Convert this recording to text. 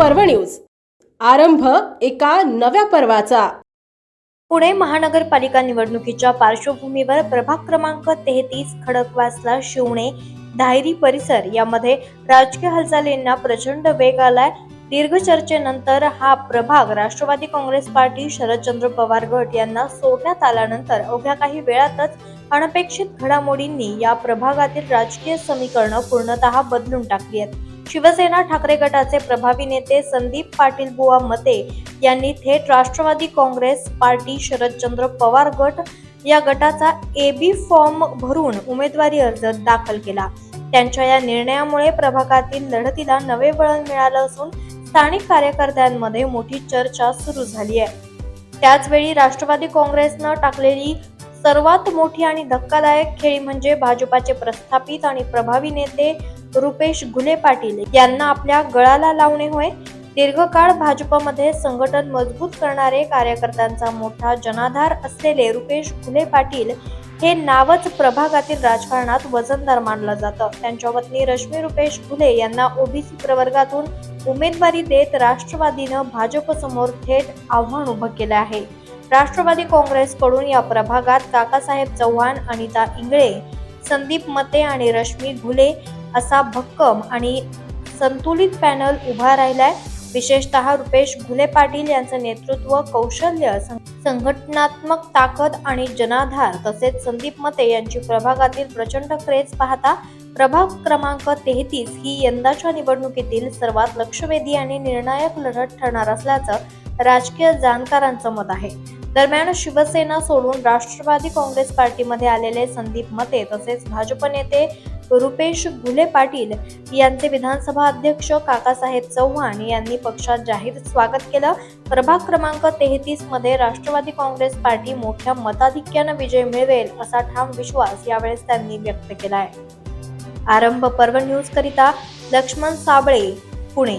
पर्व न्यूज. आरंभ एका नव्या पर्वाचा. पुणे महानगरपालिका निवडणुकीच्या पार्श्वभूमीवर प्रभाग क्रमांक तेहतीस खडकवासला शिवणे धायरी परिसर यामध्ये राजकीय हालचालींना प्रचंड वेग आलाय. दीर्घ चर्चेनंतर हा प्रभाग राष्ट्रवादी काँग्रेस पार्टी शरदचंद्र पवार गट यांना सोडण्यात आल्यानंतर अवघ्या काही वेळातच अनपेक्षित घडामोडींनी या प्रभागातील राजकीय समीकरणं पूर्णतः बदलून टाकली आहेत. शिवसेना ठाकरे गटाचे प्रभावी नेते संदीप पाटील बुवा मते यांनी थेट राष्ट्रवादी काँग्रेस पार्टी शरदचंद्र पवार गट या गटाचा ए बी फॉर्म भरून उमेदवारी अर्ज दाखल केला. त्यांच्या या निर्णयामुळे प्रभागातील लढतीला नवे वळण मिळालं असून स्थानिक कार्यकर्त्यांमध्ये मोठी चर्चा सुरू झाली आहे. त्याचवेळी राष्ट्रवादी काँग्रेसनं टाकलेली सर्वात मोठी आणि धक्कादायक खेळी म्हणजे भाजपाचे प्रस्थापित आणि प्रभावी नेते रुपेश घुले पाटील. यांना आपल्या गळाला लावणे होय. दीर्घकाळ भाजपमध्ये संघटन मजबूत करणारे कार्यकर्त्यांचा मोठा जनाधार असलेले रुपेश घुले पाटील हे नावच प्रभागातील राजकारणात वजनदार मानलं जातं. त्यांच्या पत्नी रश्मी रुपेश घुले यांना ओबीसी प्रवर्गातून उमेदवारी देत राष्ट्रवादीनं भाजपसमोर थेट आव्हान उभं केलं आहे. राष्ट्रवादी काँग्रेसकडून या प्रभागात काकासाहेब चव्हाण अनिता इंगळे संदीप मते आणि रश्मी घुले असा भक्कम आणि संतुलित पॅनल उभा राहिलाय. विशेषतः रुपेश घुले पाटील यांचं नेतृत्व कौशल्य सं- संघटनात्मक ताकद आणि जनाधार तसेच संदीप मते यांची प्रभागातील प्रचंड क्रेज पाहता प्रभाग क्रमांक तेहतीस ही यंदाच्या निवडणुकीतील सर्वात लक्षवेधी आणि निर्णायक लढत ठरणार असल्याचं राजकीय जाणकारांचं मत आहे. दरम्यान शिवसेना सोडून राष्ट्रवादी काँग्रेस पार्टीमध्ये आलेले संदीप मते तसेच भाजप नेते रुपेश घुले पाटील यांचे विधानसभा अध्यक्ष काकासाहेब चव्हाण यांनी पक्षात जाहीर स्वागत केलं. प्रभाग क्रमांक तेहतीसमध्ये राष्ट्रवादी काँग्रेस पार्टी मोठ्या मताधिक्यानं विजय मिळवेल असा ठाम विश्वास यावेळेस त्यांनी व्यक्त केलाय. आरंभ पर्व न्यूज करिता लक्ष्मण साबळे पुणे.